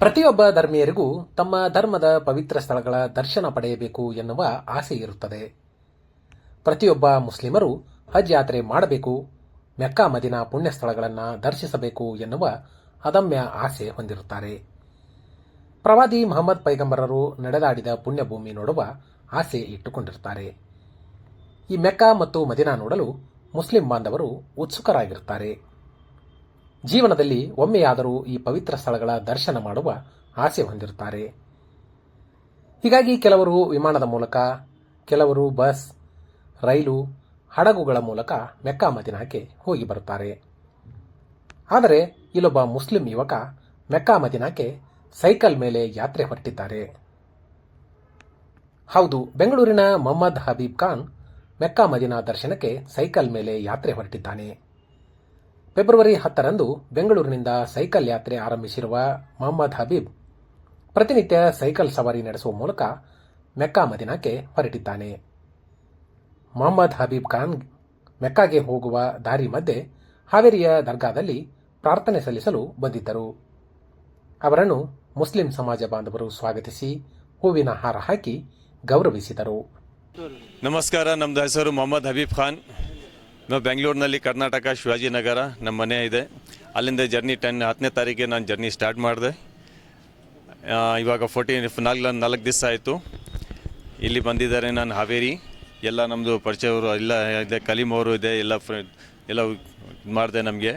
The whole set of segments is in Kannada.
ಪ್ರತಿಯೊಬ್ಬ ಧರ್ಮೀಯರಿಗೂ ತಮ್ಮ ಧರ್ಮದ ಪವಿತ್ರ ಸ್ಥಳಗಳ ದರ್ಶನ ಪಡೆಯಬೇಕು ಎನ್ನುವ ಆಸೆ ಇರುತ್ತದೆ. ಪ್ರತಿಯೊಬ್ಬ ಮುಸ್ಲಿಮರು ಹಜ್ ಯಾತ್ರೆ ಮಾಡಬೇಕು, ಮೆಕ್ಕಾ ಮದಿನ ಪುಣ್ಯ ಸ್ಥಳಗಳನ್ನು ದರ್ಶಿಸಬೇಕು ಎನ್ನುವ ಅದಮ್ಯ ಆಸೆ ಹೊಂದಿರುತ್ತಾರೆ. ಪ್ರವಾದಿ ಮಹಮ್ಮದ್ ಪೈಗಂಬರರು ನಡೆದಾಡಿದ ಪುಣ್ಯಭೂಮಿ ನೋಡುವ ಆಸೆ ಇಟ್ಟುಕೊಂಡಿರುತ್ತಾರೆ ಈ ಮೆಕ್ಕಾ ಮತ್ತು ಮದಿನಾ ನೋಡಲು ಮುಸ್ಲಿಂ ಬಾಂಧವರು ಉತ್ಸುಕರಾಗಿರುತ್ತಾರೆ. ಜೀವನದಲ್ಲಿ ಒಮ್ಮೆಯಾದರೂ ಈ ಪವಿತ್ರ ಸ್ಥಳಗಳ ದರ್ಶನ ಮಾಡುವ ಆಸೆ ಹೊಂದಿರುತ್ತಾರೆ. ಹೀಗಾಗಿ ಕೆಲವರು ವಿಮಾನದ ಮೂಲಕ, ಕೆಲವರು ಬಸ್, ರೈಲು, ಹಡಗುಗಳ ಮೂಲಕ ಮೆಕ್ಕಾ ಮದಿನಾಕ್ಕೆ ಹೋಗಿ ಬರುತ್ತಾರೆ. ಆದರೆ ಇಲ್ಲೊಬ್ಬ ಮುಸ್ಲಿಂ ಯುವಕ ಮೆಕ್ಕಾ ಮದಿನಾಕ್ಕೆ ಸೈಕಲ್ ಮೇಲೆ ಯಾತ್ರೆ ಹೊರಟಿದ್ದಾರೆ. ಹೌದು, ಬೆಂಗಳೂರಿನ ಮೊಹಮ್ಮದ್ ಹಬೀಬ್ ಖಾನ್ ಮೆಕ್ಕಾ ಮದಿನಾ ದರ್ಶನಕ್ಕೆ ಸೈಕಲ್ ಮೇಲೆ ಯಾತ್ರೆ ಹೊರಟಿದ್ದಾನೆ. ಫೆಬ್ರವರಿ ಹತ್ತರಂದು ಬೆಂಗಳೂರಿನಿಂದ ಸೈಕಲ್ ಯಾತ್ರೆ ಆರಂಭಿಸಿರುವ ಮೊಹಮ್ಮದ್ ಹಬೀಬ್ ಪ್ರತಿನಿತ್ಯ ಸೈಕಲ್ ಸವಾರಿ ನಡೆಸುವ ಮೂಲಕ ಮೆಕ್ಕಾ ಮದಿನಾಕ್ಕೆ ಹೊರಟಿದ್ದಾನೆ. ಮೊಹಮ್ಮದ್ ಹಬೀಬ್ ಖಾನ್ ಮೆಕ್ಕಾಗೆ ಹೋಗುವ ದಾರಿ ಮಧ್ಯೆ ಹಾವೇರಿಯ ದರ್ಗಾದಲ್ಲಿ ಪ್ರಾರ್ಥನೆ ಸಲ್ಲಿಸಲು ಬಂದಿದ್ದರು. ಅವರನ್ನು ಮುಸ್ಲಿಂ ಸಮಾಜ ಬಾಂಧವರು ಸ್ವಾಗತಿಸಿ ಹೂವಿನ ಹಾರ ಹಾಕಿ ಗೌರವಿಸಿದರು. ನಮಸ್ಕಾರ ನಮ್ಮದು ಹೆಸರು ಮೊಹಮ್ಮದ್ ಹಬೀಬ್ ಖಾನ್. ನಾವು ಬೆಂಗಳೂರಿನಲ್ಲಿ ಕರ್ನಾಟಕ ಶಿವಾಜಿನಗರ ನಮ್ಮ ಮನೆ ಇದೆ. ಅಲ್ಲಿಂದ ಜರ್ನಿ ಟೆನ್ ಹತ್ತನೇ ತಾರೀಕಿಗೆ ನಾನು ಜರ್ನಿ ಸ್ಟಾರ್ಟ್ ಮಾಡಿದೆ. ಇವಾಗ ಫೋರ್ಟೀನ್ ನಾಲ್ಕು ನಾಲ್ಕು ದಿವಸ ಆಯಿತು. ಇಲ್ಲಿ ಬಂದಿದ್ದಾರೆ ನಾನು ಹಾವೇರಿ. ಎಲ್ಲ ನಮ್ಮದು ಪರಿಚಯವರು ಎಲ್ಲ ಇದೆ ಕಲೀಮವರು ಇದೆ, ಎಲ್ಲ ಎಲ್ಲ ಮಾಡಿದೆ ನಮಗೆ.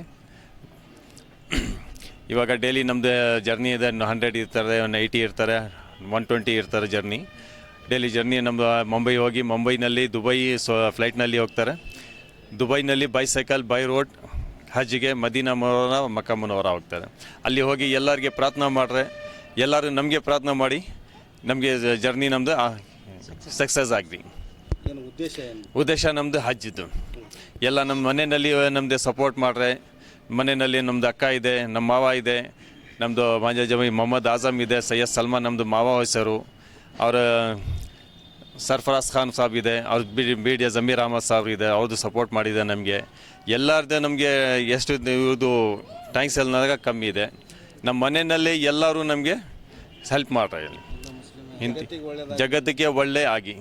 ಇವಾಗ ಡೈಲಿ ನಮ್ಮದು ಜರ್ನಿ ಇದೆ ಹಂಡ್ರೆಡ್ ಇರ್ತಾರೆ ಒನ್ ಏಯ್ಟಿ ಇರ್ತಾರೆ ಒನ್ ಟ್ವೆಂಟಿ ಇರ್ತಾರೆ ಜರ್ನಿ. ಡೈಲಿ ಜರ್ನಿ ನಮ್ಮದು ಮುಂಬೈ ಹೋಗಿ, ಮುಂಬೈನಲ್ಲಿ ದುಬೈ, ಸೊ ಫ್ಲೈಟ್ನಲ್ಲಿ ಹೋಗ್ತಾರೆ. ದುಬೈನಲ್ಲಿ ಬೈಸೈಕಲ್ ಬೈ ರೋಡ್ ಹಜ್ಜಿಗೆ ಮದೀನಾ ಮನೋರ ಮಕ್ಕ ಮನೋರ ಹೋಗ್ತಾರೆ. ಅಲ್ಲಿ ಹೋಗಿ ಎಲ್ಲರಿಗೆ ಪ್ರಾರ್ಥನೆ ಮಾಡ್ರೆ ಎಲ್ಲರೂ ನಮಗೆ ಪ್ರಾರ್ಥನೆ ಮಾಡಿ ನಮಗೆ ಜರ್ನಿ ನಮ್ಮದು ಸಕ್ಸಸ್ ಆಗಲಿ. ಉದ್ದೇಶ ನಮ್ಮದು ಹಜ್ಜಿದ್ದು. ಎಲ್ಲ ನಮ್ಮ ಮನೆಯಲ್ಲಿ ನಮ್ಮದು ಸಪೋರ್ಟ್ ಮಾಡ್ರೆ ಮನೆಯಲ್ಲಿ ನಮ್ಮದು ಅಕ್ಕ ಇದೆ ನಮ್ಮ ಮಾವ ಇದೆ ನಮ್ಮದು ಮಾಜಾ ಜಮಿ ಮೊಹಮ್ಮದ್ ಆಜಮ್ ಇದೆ ಸೈಯದ್ ಸಲ್ಮಾನ್ ನಮ್ಮದು ಮಾವ ಹೆಸರು ಅವರ ಸರ್ಫರಾಜ್ ಖಾನ್ ಸಾಬ್ ಇದೆ ಅವ್ರ B B D Zameer Ahmed Sahab ಇದೆ ಅವ್ರದ್ದು ಸಪೋರ್ಟ್ ಮಾಡಿದೆ ನಮಗೆ. ಎಲ್ಲರದ್ದು ನಮಗೆ ಎಷ್ಟು ಇದು ಟ್ಯಾಂಕ್ಸ್ ಎಲ್ಲ ಕಮ್ಮಿ ಇದೆ. ನಮ್ಮ ಮನೆಯಲ್ಲಿ ಎಲ್ಲರೂ ನಮಗೆ ಹೆಲ್ಪ್ ಮಾಡ್ತಾರೆ ಹಿಂದಿ ಜಗತ್ತಿಗೆ ಒಳ್ಳೆ ಆಗಿ.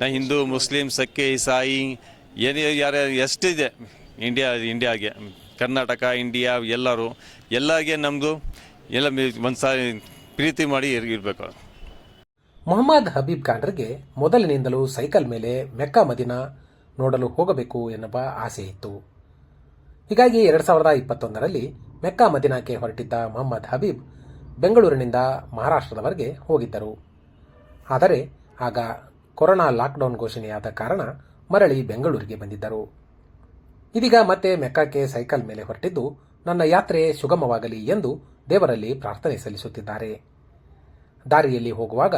ನಾ ಹಿಂದೂ ಮುಸ್ಲಿಂ ಸಕ್ಕೆ ಇಸಾಯಿ ಏನೇ ಯಾರ ಎಷ್ಟಿದೆ ಇಂಡಿಯಾ ಇಂಡಿಯಾಗೆ ಕರ್ನಾಟಕ ಇಂಡಿಯಾ ಎಲ್ಲರೂ ಎಲ್ಲರಿಗೆ ನಮ್ಮದು ಎಲ್ಲ ಒಂದು ಸಾರಿ ಪ್ರೀತಿ ಮಾಡಿ ಇರ್- ಇರ್ಬೇಕು ಮೊಹಮ್ಮದ್ ಹಬೀಬ್ ಖಾನ್ರಿಗೆ ಮೊದಲಿನಿಂದಲೂ ಸೈಕಲ್ ಮೇಲೆ ಮೆಕ್ಕಾ ಮದಿನ ನೋಡಲು ಹೋಗಬೇಕು ಎನ್ನುವ ಆಸೆ ಇತ್ತು. ಹೀಗಾಗಿ ಎರಡು ಸಾವಿರದ ಇಪ್ಪತ್ತೊಂದರಲ್ಲಿ ಮೆಕ್ಕಾ ಮದಿನಾಕ್ಕೆ ಹೊರಟಿದ್ದ ಮೊಹಮ್ಮದ್ ಹಬೀಬ್ ಬೆಂಗಳೂರಿನಿಂದ ಮಹಾರಾಷ್ಟ್ರದವರೆಗೆ ಹೋಗಿದ್ದರು. ಆದರೆ ಆಗ ಕೊರೋನಾ ಲಾಕ್ಡೌನ್ ಘೋಷಣೆಯಾದ ಕಾರಣ ಮರಳಿ ಬೆಂಗಳೂರಿಗೆ ಬಂದಿದ್ದರು. ಇದೀಗ ಮತ್ತೆ ಮೆಕ್ಕಾಕ್ಕೆ ಸೈಕಲ್ ಮೇಲೆ ಹೊರಟಿದ್ದು ನನ್ನ ಯಾತ್ರೆ ಸುಗಮವಾಗಲಿ ಎಂದು ದೇವರಲ್ಲಿ ಪ್ರಾರ್ಥನೆ ಸಲ್ಲಿಸುತ್ತಿದ್ದಾರೆ. ದಾರಿಯಲ್ಲಿ ಹೋಗುವಾಗ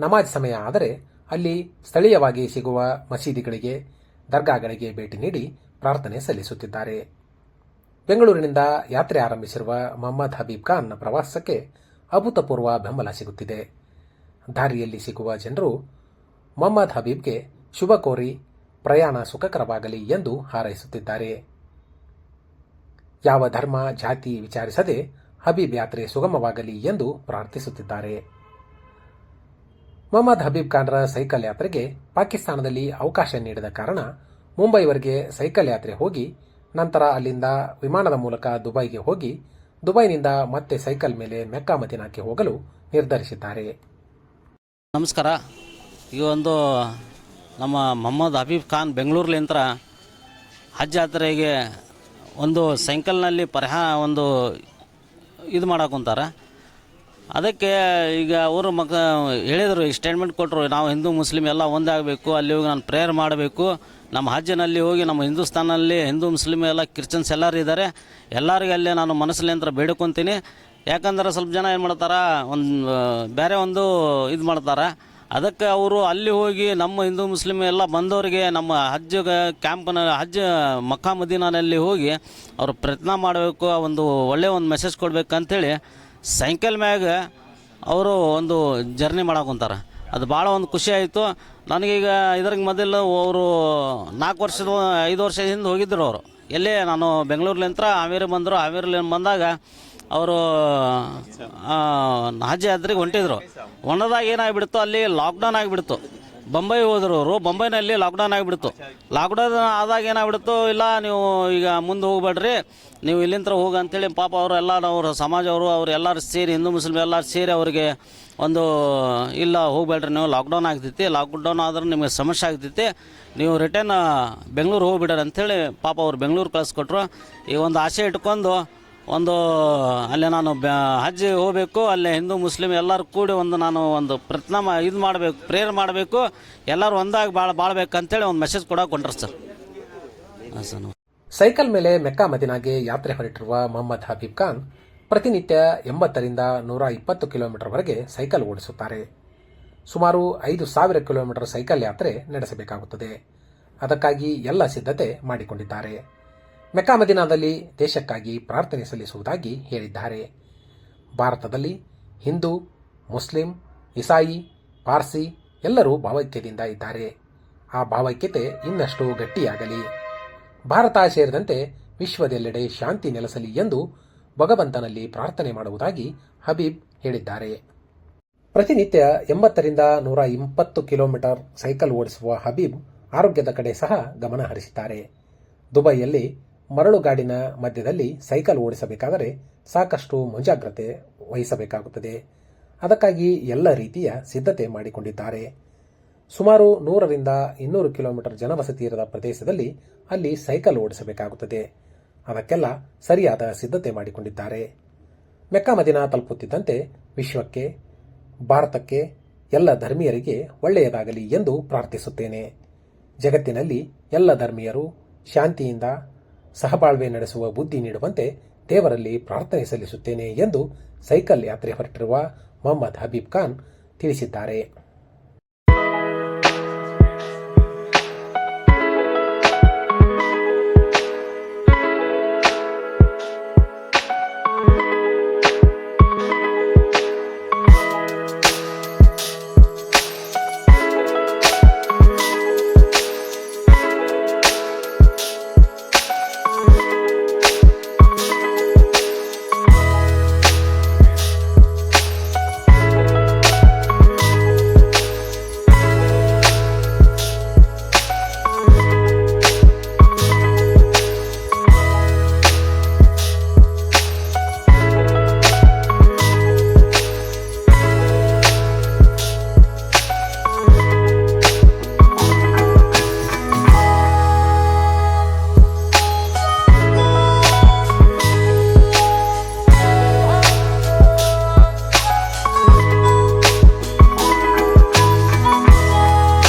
ನಮಾಜ್ ಸಮಯ ಆದರೆ ಅಲ್ಲಿ ಸ್ಥಳೀಯವಾಗಿ ಸಿಗುವ ಮಸೀದಿಗಳಿಗೆ, ದರ್ಗಾಗಳಿಗೆ ಭೇಟಿ ನೀಡಿ ಪ್ರಾರ್ಥನೆ ಸಲ್ಲಿಸುತ್ತಿದ್ದಾರೆ. ಬೆಂಗಳೂರಿನಿಂದ ಯಾತ್ರೆ ಆರಂಭಿಸಿರುವ ಮೊಹಮ್ಮದ್ ಹಬೀಬ್ ಖಾನ್ ಪ್ರವಾಸಕ್ಕೆ ಅಭೂತಪೂರ್ವ ಬೆಂಬಲ ಸಿಗುತ್ತಿದೆ. ದಾರಿಯಲ್ಲಿ ಸಿಗುವ ಜನರು ಮೊಹಮ್ಮದ್ ಹಬೀಬ್ಗೆ ಶುಭ ಕೋರಿ ಪ್ರಯಾಣ ಸುಖಕರವಾಗಲಿ ಎಂದು ಹಾರೈಸುತ್ತಿದ್ದಾರೆ. ಯಾವ ಧರ್ಮ, ಜಾತಿ ವಿಚಾರಿಸದೆ ಹಬೀಬ್ ಯಾತ್ರೆ ಸುಗಮವಾಗಲಿ ಎಂದು ಪ್ರಾರ್ಥಿಸುತ್ತಿದ್ದಾರೆ. ಮೊಹಮ್ಮದ್ ಹಬೀಬ್ ಖಾನ್ರ ಸೈಕಲ್ ಯಾತ್ರೆಗೆ ಪಾಕಿಸ್ತಾನದಲ್ಲಿ ಅವಕಾಶ ನೀಡಿದ ಕಾರಣ ಮುಂಬೈವರೆಗೆ ಸೈಕಲ್ ಯಾತ್ರೆ ಹೋಗಿ ನಂತರ ಅಲ್ಲಿಂದ ವಿಮಾನದ ಮೂಲಕ ದುಬೈಗೆ ಹೋಗಿ ದುಬೈನಿಂದ ಮತ್ತೆ ಸೈಕಲ್ ಮೇಲೆ ಮೆಕ್ಕಾ ಮದಿನಾಕ್ಕೆ ಹೋಗಲು ನಿರ್ಧರಿಸಿದ್ದಾರೆ. ನಮಸ್ಕಾರ. ಈ ಒಂದು ನಮ್ಮ ಮೊಹಮ್ಮದ್ ಹಬೀಬ್ ಖಾನ್ ಬೆಂಗಳೂರ್ಲಿಂತ್ರ ಹಜ್ ಯಾತ್ರೆಗೆ ಒಂದು ಸೈಕಲ್ನಲ್ಲಿ ಪರಿಹಾ ಒಂದು ಇದು ಮಾಡಾಕುಂತಾರ ಅದಕ್ಕೆ ಈಗ ಅವರು ಮಗ ಹೇಳಿದರು ಸ್ಟೇಟ್ಮೆಂಟ್ ಕೊಟ್ಟರು ನಾವು ಹಿಂದೂ ಮುಸ್ಲಿಮ್ ಎಲ್ಲ ಒಂದೇ ಆಗಬೇಕು, ಅಲ್ಲಿ ಹೋಗಿ ನಾನು ಪ್ರೇಯರ್ ಮಾಡಬೇಕು. ನಮ್ಮ ಹಜ್ಜಿನಲ್ಲಿ ಹೋಗಿ, ನಮ್ಮ ಹಿಂದೂಸ್ತಾನಲ್ಲಿ ಹಿಂದೂ ಮುಸ್ಲಿಮ್ ಎಲ್ಲ ಕ್ರಿಶ್ಚಿಯನ್ಸ್ ಎಲ್ಲರೂ ಇದ್ದಾರೆ. ಎಲ್ಲರಿಗೆ ಅಲ್ಲಿ ನಾನು ಮನಸ್ಸಲ್ಲಿಂತ್ರ ಬೇಡ್ಕೊತೀನಿ. ಯಾಕಂದ್ರೆ ಸ್ವಲ್ಪ ಜನ ಏನು ಮಾಡ್ತಾರೆ, ಒಂದು, ಬೇರೆ ಒಂದು ಇದು ಮಾಡ್ತಾರೆ. ಅದಕ್ಕೆ ಅವರು ಅಲ್ಲಿ ಹೋಗಿ ನಮ್ಮ ಹಿಂದೂ ಮುಸ್ಲಿಮ್ ಎಲ್ಲ ಬಂದವರಿಗೆ ನಮ್ಮ ಹಜ್ ಕ್ಯಾಂಪ್ನ ಹಜ್ ಮಕ್ಕಾ ಮದೀನಲ್ಲಿ ಹೋಗಿ ಅವರು ಪ್ರಯತ್ನ ಮಾಡಬೇಕು ಒಂದು ಒಳ್ಳೆಯ ಒಂದು ಮೆಸೇಜ್ ಕೊಡ್ಬೇಕಂತೇಳಿ ಸೈಕಲ್ ಮ್ಯಾಗ ಅವರು ಒಂದು ಜರ್ನಿ ಮಾಡಾಕೊಂತಾರೆ ಅದು ಭಾಳ ಒಂದು ಖುಷಿ ಆಯಿತು. ನನಗೀಗ ಇದ್ರಾಗ ಮೊದಲು ಅವರು ನಾಲ್ಕು ವರ್ಷದ ಐದು ವರ್ಷ ಹಿಂದೆ ಹೋಗಿದ್ದರು ಅವರು. ಎಲ್ಲೇ ನಾನು ಬೆಂಗಳೂರ್ಲಿಂತ್ರ ಹಾವೇರಿ ಬಂದರು. ಹಾವೇರಿಲಿ ಬಂದಾಗ ಅವರು ಹಾಜಿ ಅದ್ರಿಗೆ ಹೊಂಟಿದ್ರು. ಒಣದಾಗ ಏನಾಗಿಬಿಡ್ತು? ಅಲ್ಲಿ ಲಾಕ್ಡೌನ್ ಆಗಿಬಿಡ್ತು. ಬೊಂಬೈ ಹೋದ್ರವರು ಅವರು. ಬೊಂಬೈನಲ್ಲಿ ಲಾಕ್ಡೌನ್ ಆಗಿಬಿಡ್ತು. ಲಾಕ್ಡೌನ್ ಆದಾಗ ಏನಾಗ್ಬಿಡ್ತು? ಇಲ್ಲ, ನೀವು ಈಗ ಮುಂದೆ ಹೋಗ್ಬೇಡ್ರಿ. ನೀವು ಇಲ್ಲಿಂದ ಹೋಗಿ ಅಂತೇಳಿ ಪಾಪ ಅವರು ಎಲ್ಲ ಅವ್ರ ಸಮಾಜವರು ಅವ್ರು ಎಲ್ಲರೂ ಸೇರಿ, ಹಿಂದೂ ಮುಸ್ಲಿಮ್ ಎಲ್ಲರೂ ಸೇರಿ ಅವರಿಗೆ ಒಂದು, ಇಲ್ಲ, ಹೋಗ್ಬೇಡ್ರಿ, ನೀವು ಲಾಕ್ಡೌನ್ ಆಗ್ತೈತಿ. ಲಾಕ್ಡೌನ್ ಆದ್ರೆ ನಿಮಗೆ ಸಮಸ್ಯೆ ಆಗ್ತೈತಿ. ನೀವು ರಿಟರ್ನ್ ಬೆಂಗಳೂರು ಹೋಗ್ಬಿಡ್ರಿ ಅಂಥೇಳಿ ಪಾಪ ಅವ್ರು ಬೆಂಗಳೂರು ಕಳಿಸ್ಕೊಟ್ರು. ಈ ಒಂದು ಆಸೆ ಇಟ್ಕೊಂಡು ಒಂದು, ಅಲ್ಲಿ ನಾನು ಬ್ಯಾ, ಹಜ್ ಹೋಗಬೇಕು, ಅಲ್ಲಿ ಹಿಂದೂ ಮುಸ್ಲಿಮ್ ಎಲ್ಲರೂ ಕೂಡಿ ಒಂದು ನಾನು ಒಂದು ಪ್ರಯತ್ನ ಇದು ಮಾಡಬೇಕು ಪ್ರೇಯರ್ ಮಾಡಬೇಕು, ಎಲ್ಲರೂ ಒಂದಾಗಿ ಭಾಳ ಬಾಳ್ಬೇಕು ಅಂತೇಳಿ ಒಂದು ಮೆಸೇಜ್ ಕೂಡ ಕೊಂಡ್ರು ಸರ್. ಸೈಕಲ್ ಮೇಲೆ ಮೆಕ್ಕಾ ಮದಿನಾಗೆ ಯಾತ್ರೆ ಹೊರಟಿರುವ ಮೊಹಮ್ಮದ್ ಹಬೀಬ್ ಖಾನ್ ಪ್ರತಿನಿತ್ಯ ಎಂಬತ್ತರಿಂದ ನೂರ ಇಪ್ಪತ್ತು ಕಿಲೋಮೀಟರ್ವರೆಗೆ ಸೈಕಲ್ ಓಡಿಸುತ್ತಾರೆ. ಸುಮಾರು ಐದು ಸಾವಿರ ಕಿಲೋಮೀಟರ್ ಸೈಕಲ್ ಯಾತ್ರೆ ನಡೆಸಬೇಕಾಗುತ್ತದೆ. ಅದಕ್ಕಾಗಿ ಎಲ್ಲ ಸಿದ್ಧತೆ ಮಾಡಿಕೊಂಡಿದ್ದಾರೆ. ಮೆಕ್ಕಾ ಮದಿನಾದಲ್ಲಿ ದೇಶಕ್ಕಾಗಿ ಪ್ರಾರ್ಥನೆ ಸಲ್ಲಿಸುವುದಾಗಿ ಹೇಳಿದ್ದಾರೆ. ಭಾರತದಲ್ಲಿ ಹಿಂದೂ, ಮುಸ್ಲಿಂ, ಇಸಾಯಿ, ಪಾರ್ಸಿ ಎಲ್ಲರೂ ಭಾವೈಕ್ಯದಿಂದ ಇದ್ದಾರೆ. ಆ ಭಾವೈಕ್ಯತೆ ಇನ್ನಷ್ಟು ಗಟ್ಟಿಯಾಗಲಿ. ಭಾರತ ಸೇರಿದಂತೆ ವಿಶ್ವದೆಲ್ಲೆಡೆ ಶಾಂತಿ ನೆಲೆಸಲಿ ಎಂದು ಭಗವಂತನಲ್ಲಿ ಪ್ರಾರ್ಥನೆ ಮಾಡುವುದಾಗಿ ಹಬೀಬ್ ಹೇಳಿದ್ದಾರೆ. ಪ್ರತಿನಿತ್ಯ ಎಂಬತ್ತರಿಂದ ನೂರ ಇಪ್ಪತ್ತು ಕಿಲೋಮೀಟರ್ ಸೈಕಲ್ ಓಡಿಸುವ ಹಬೀಬ್ ಆರೋಗ್ಯದ ಕಡೆ ಸಹ ಗಮನ ಹರಿಸಿದ್ದಾರೆ. ದುಬೈಯಲ್ಲಿ ಮರಳುಗಾಡಿನ ಮಧ್ಯದಲ್ಲಿ ಸೈಕಲ್ ಓಡಿಸಬೇಕಾದರೆ ಸಾಕಷ್ಟು ಮುಂಜಾಗ್ರತೆ ವಹಿಸಬೇಕಾಗುತ್ತದೆ. ಅದಕ್ಕಾಗಿ ಎಲ್ಲ ರೀತಿಯ ಸಿದ್ಧತೆ ಮಾಡಿಕೊಂಡಿದ್ದಾರೆ. ಸುಮಾರು ನೂರರಿಂದ ಇನ್ನೂರು ಕಿಲೋಮೀಟರ್ ಜನವಸತಿ ಇರದ ಪ್ರದೇಶದಲ್ಲಿ ಅಲ್ಲಿ ಸೈಕಲ್ ಓಡಿಸಬೇಕಾಗುತ್ತದೆ. ಅದಕ್ಕೆಲ್ಲ ಸರಿಯಾದ ಸಿದ್ಧತೆ ಮಾಡಿಕೊಂಡಿದ್ದಾರೆ. ಮೆಕ್ಕಾ ಮದಿನ ತಲುಪುತ್ತಿದ್ದಂತೆ ವಿಶ್ವಕ್ಕೆ, ಭಾರತಕ್ಕೆ ಎಲ್ಲ ಧರ್ಮೀಯರಿಗೆ ಒಳ್ಳೆಯದಾಗಲಿ ಎಂದು ಪ್ರಾರ್ಥಿಸುತ್ತೇನೆ. ಜಗತ್ತಿನಲ್ಲಿ ಎಲ್ಲ ಧರ್ಮೀಯರು ಶಾಂತಿಯಿಂದ ಸಹಬಾಳ್ವೆ ನಡೆಸುವ ಬುದ್ಧಿ ನೀಡುವಂತೆ ದೇವರಲ್ಲಿ ಪ್ರಾರ್ಥನೆ ಸಲ್ಲಿಸುತ್ತೇನೆ ಎಂದು ಸೈಕಲ್ ಯಾತ್ರೆ ಹೊರಟಿರುವ ಮೊಹಮ್ಮದ್ ಹಬೀಬ್ ಖಾನ್ ತಿಳಿಸಿದ್ದಾರೆ.